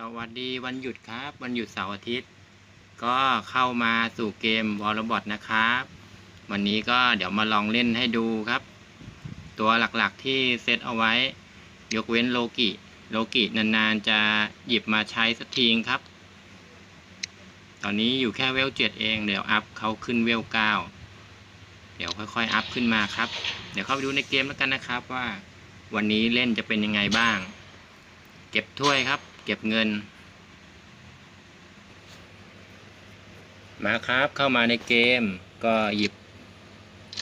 สวัสดีวันหยุดครับ วันหยุดเสาร์อาทิตย์ ก็เข้ามาสู่เกมวอลลย์บอลนะครับ วันนี้ก็เดี๋ยวมาลองเล่นให้ดูครับ ตัวหลักๆที่เซตเอาไว้ ยกเว้นโลกิโลกินานๆจะหยิบมาใช้สักทีครับ ตอนนี้อยู่แค่เวลเจ็ดเอง เดี๋ยวอัพเขาขึ้นเวลเก้าเดี๋ยวค่อยๆอัพขึ้นมาครับ เดี๋ยวเข้าไปดูในเกมแล้วกันนะครับว่า วันนี้เล่นจะเป็นยังไงบ้าง เก็บถ้วยครับ เก็บเงิน มาครับเข้ามาในเกมก็หยิบ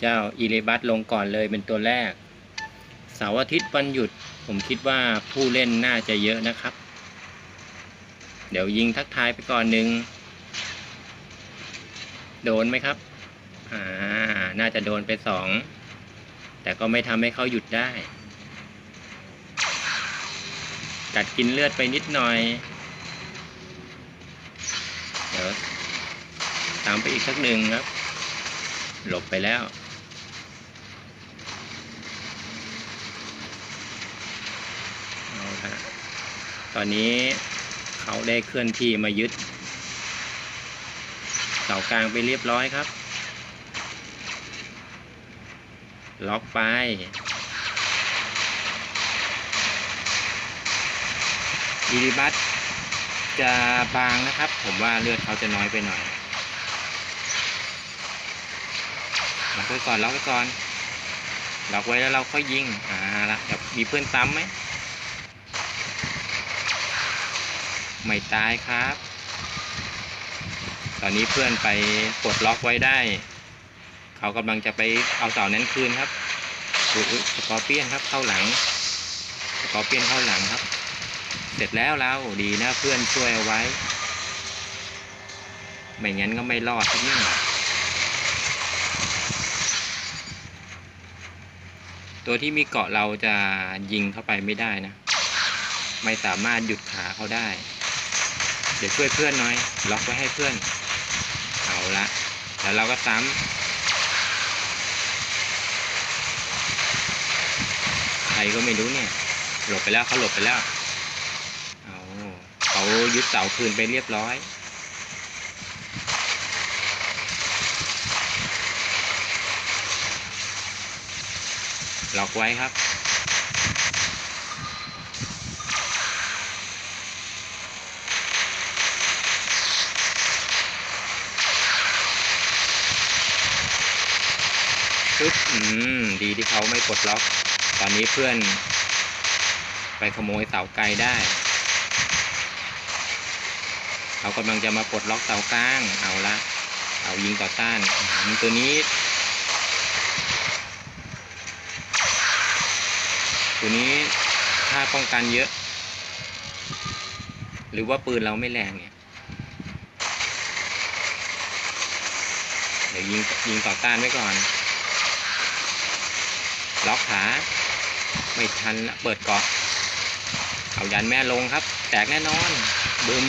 เจ้าอีเลบัสลงก่อนเลยเป็นตัวแรก เสาร์อาทิตย์วันหยุดผมคิดว่าผู้เล่นน่าจะเยอะนะครับ เดี๋ยวยิงทักทายไปก่อนหนึ่งโดนไหมครับ อ่า น่าจะโดนไปสอง แต่ก็ไม่ทำให้เขาหยุดได้ กัดกินเลือดไปนิดหน่อย เดี๋ยวตามไปอีกสักหนึ่งครับ หลบไปแล้ว เอาละตอนนี้เขาได้เคลื่อนที่มายึดเสากลางไปเรียบร้อยครับ ล็อกไป อีริบัสจะบางนะครับ ผมว่าเลือดเขาจะน้อยไปหน่อยล็อกไว้ก่อนล็อกไว้ก่อนล็อกไว้แล้วเราค่อยยิงอ่าละเดี๋ยวมีเพื่อนซ้ำไหมไม่ตายครับ ตอนนี้เพื่อนไปกดล็อกไว้ได้ เขากำลังจะไปเอาเสานั้นคืนครับอุ๊ยสกอร์เปียนครับเข้าหลัง สกอร์เปียนเข้าหลังครับ ร็จแล้วเราดีนะเพื่อนช่วยเอาไว้ ไม่งั้นก็ไม่รอดทักนี่ตัวที่มีเกาะเราจะยิงเข้าไปไม่ได้นะ ไม่สามารถหยุดขาเขาได้ เดี๋ยวช่วยเพื่อนหน่อย ล็อกไว้ให้เพื่อน เอาละแล้วเราก็ซ้ำใครก็ไม่รู้เนี่ย หลบไปแล้วเขาหลบไปแล้ว ยึดเสาคืนไปเรียบร้อย ล็อกไว้ครับปึ๊บอืม ดีที่เขาไม่ปลดล็อก ตอนนี้เพื่อน ไปขโมยเสาไกลได้ เขากำลังจะมาปลดล็อกเสากลางเอาละเอายิงต่อต้านอืมตัวนี้ ตัวนี้ค่าป้องกันเยอะ หรือว่าปืนเราไม่แรงเนี่ยเดี๋ยวยิงยิงต่อต้านไว้ก่อน ล็อกขาไม่ทันละเปิดเกาะเอายันแม่ลงครับ แตกแน่นอน บึม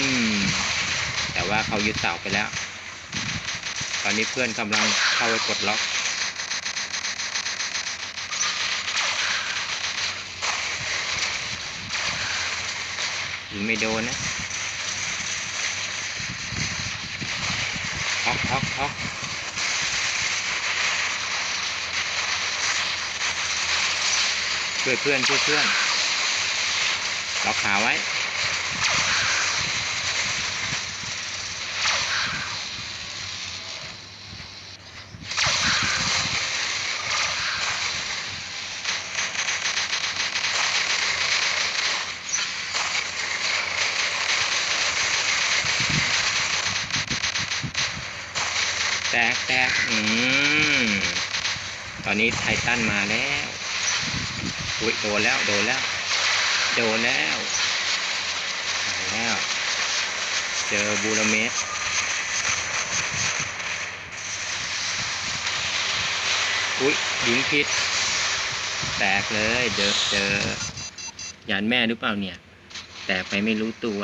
แต่ว่าเขายึดเสาไปแล้ว ตอนนี้เพื่อนกำลังเข้าไปกดล็อกยิงไม่โดนนะฮอกฮอกฮอกช่วยเพื่อนช่วยเพื่อนล็อกขาไว้ อืม ตอนนี้ไททันมาแล้ว อุ้ยโดนแล้ว โดนแล้ว โดนแล้วมาแล้ว เจอบูรเมสอุ้ยยิงผิด แตกเลย เจอเจอ ยานแม่หรือเปล่าเนี่ย แตกไปไม่รู้ตัว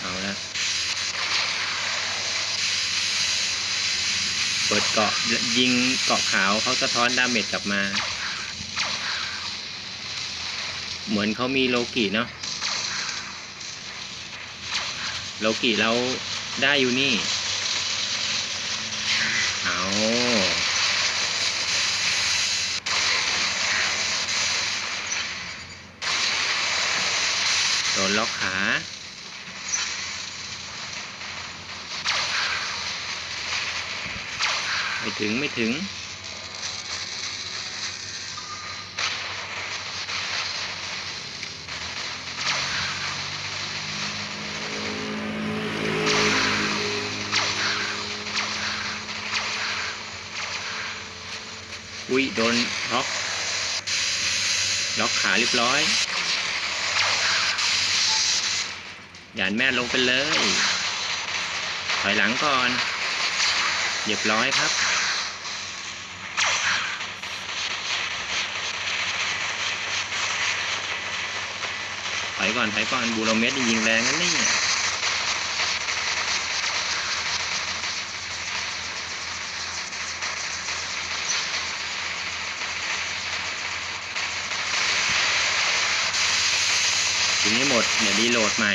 เอาละเปิดเกาะยิงเกาะขาวเขาสะท้อนดาเมจกลับมา เหมือนเขามีโลกิเนาะโลกิเราได้อยู่นี่ เอาโดนล็อกขา ไม่ถึงไม่ถึง อุ้ยโดนล็อกล็อกขาเรียบร้อยหยานแม่ลงไปเลย ถอยหลังก่อนเรียบร้อยครับ อยก่อนถอยก่อนบูโรเมสยิงแรงนั่นนี่ยทิ้งให้หมด เดี๋ยวรีโหลดใหม่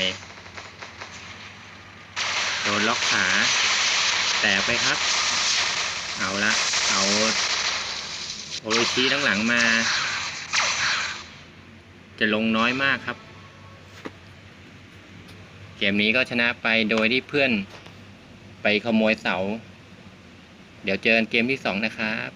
โดนล็อกขา แตกไปครับ เอาละ เอาโอโรชิทั้งหลังมา จะลงน้อยมากครับ เกมนี้ก็ชนะไปโดยที่เพื่อนไปขโมยเสา เดี๋ยวเจอกันเกมที่สองนะครับ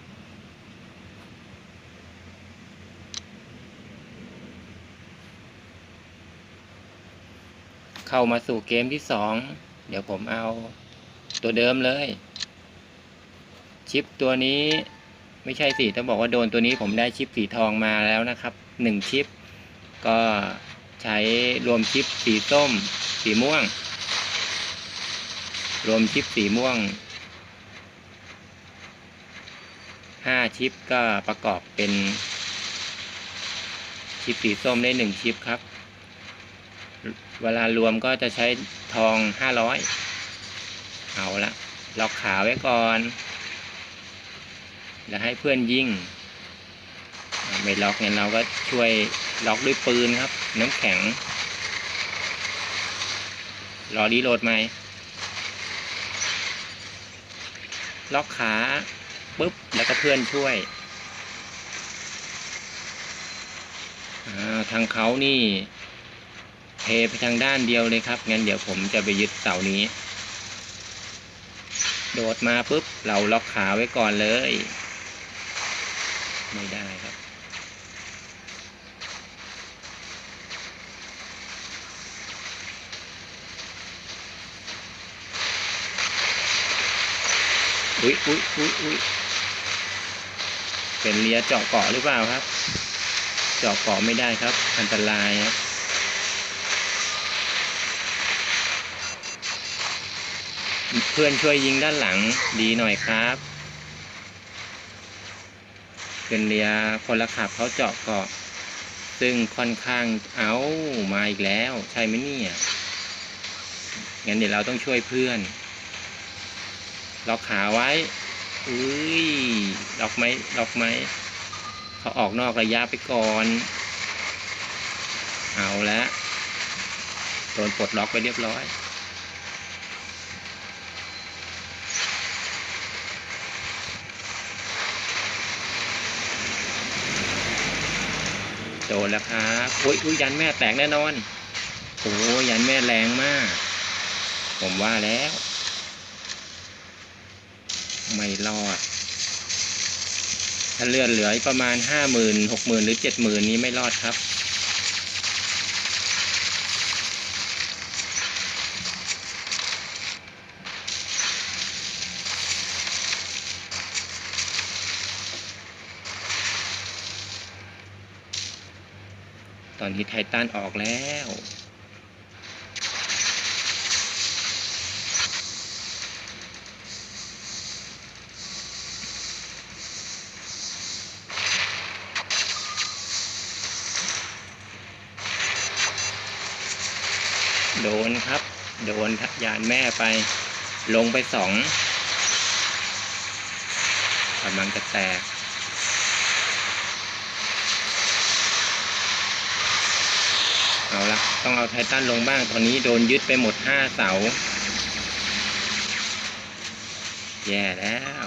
เข้ามาสู่เกมที่สอง เดี๋ยวผมเอาตัวเดิมเลย ชิปตัวนี้ไม่ใช่สิต้องบอกว่าโดนตัวนี้ผมได้ชิปสีทองมาแล้วนะครับหนึ่งชิป ก็ ใช้รวมชิปสีส้ม สีม่วง รวมชิปสีม่วงห้าชิปก็ประกอบเป็น ชิปสีส้มได้หนึ่งชิปครับ เวลารวมก็จะใช้ทองห้าร้อยเอาละล็อกขาไว้ก่อน แล้วให้เพื่อนยิงอ่าไม่ล็อกเนี่ยเราก็ช่วย ล็อกด้วยปืนครับ น้ำแข็ง รอรีโหลดไหมล็อกขาปุ๊บ แล้วก็เพื่อนช่วยทางเขานี่ เทไปทางด้านเดียวเลยครับ งั้นเดี๋ยวผมจะไปยึดเสานี้ โดดมาปุ๊บ เราล็อกขาไว้ก่อนเลย ไม่ได้ครับ อุ๊ยอุ๊ยอุ๊ยอุ๊ยเป็นเลียเจาะเกาะหรือเปล่าครับ เจาะเกาะไม่ได้ครับ อันตรายครับเพื่อนช่วยยิงด้านหลังดีหน่อยครับเป็นเรียพลขับเขาเจาะเกาะ ซึ่งค่อนข้างเอามาอีกแล้ว ใช่ไหมเนี่ยงั้นเดี๋ยวเราต้องช่วยเพื่อน ล็อกขาไว้อุ้ยล็อกไหมล็อกไหมเขาออกนอกระยะไปก่อน เอาละโดนปลดล็อกไปเรียบร้อย โดนแล้วครับอุ้ยอุ้ยยันแม่แตกแน่นอนโอ้ยยันแม่แรงมาก ผมว่าแล้ว ไม่รอด ถ้าเลือดเหลืออประมาณห้าหมื่นหกหมื่นหรือเจ็ดหมื่นนี้ไม่รอดครับ ตอนนี้ไททันออกแล้ว โดนครับ โดนยานแม่ไป ลงไปสองกำลังจะแตก เอาละต้องเอาไททันลงบ้าง ตอนนี้โดนยึดไปหมดห้าเสา แย่แล้ว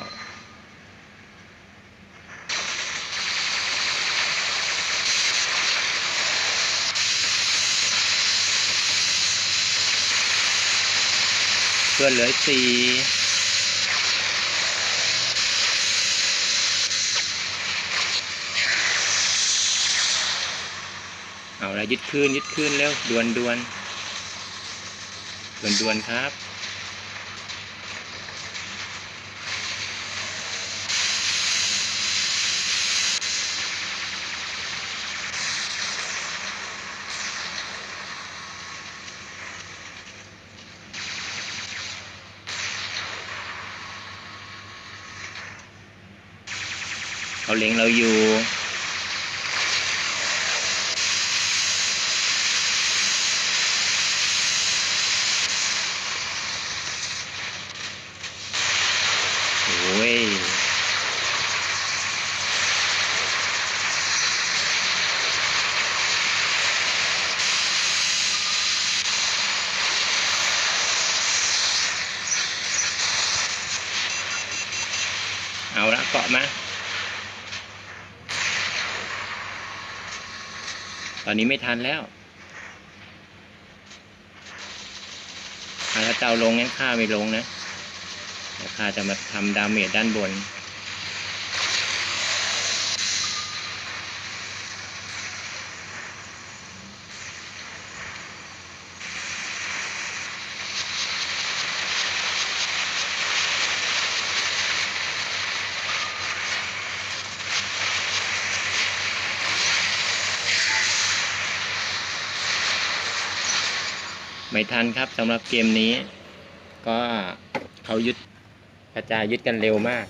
พื่อนเหลือสี่เอาละยึดคืนยึดคืนแล้วดวนดวนดวนดวนครับ เขาเล็งเราอยู่ โอ้ย เอาละเกาะมา ตอนนี้ไม่ทันแล้วถ้าเจ้าลงงั้นข้าไม่ลงนะข้าจะมาทำดาเมจด้านบน ไม่ทันครับสำหรับเกมนี้ ก็เขายึดกระจายยึดกันเร็วมาก